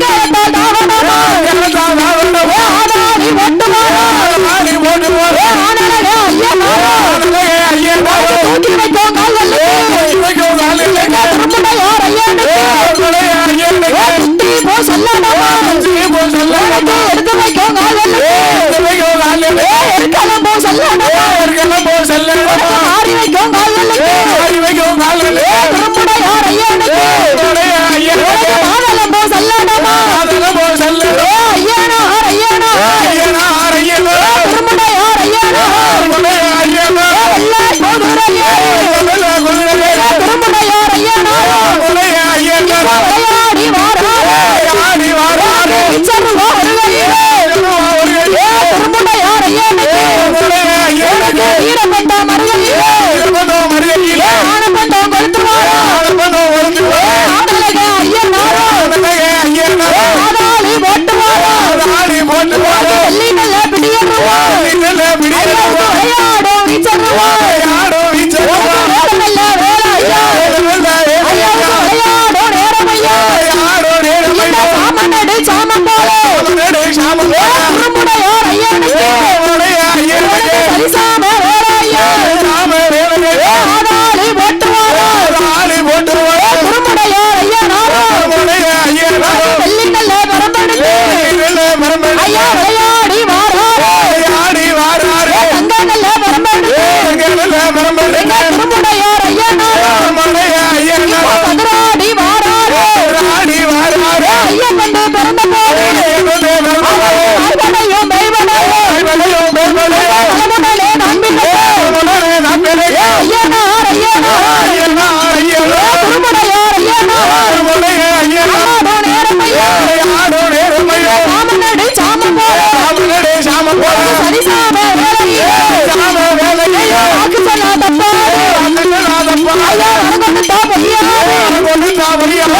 திருமணையார் வெள்ளி ายแล้วแล้วก็ติดตามผมเลยนี่ย คนที่ตามวันนี้อะไร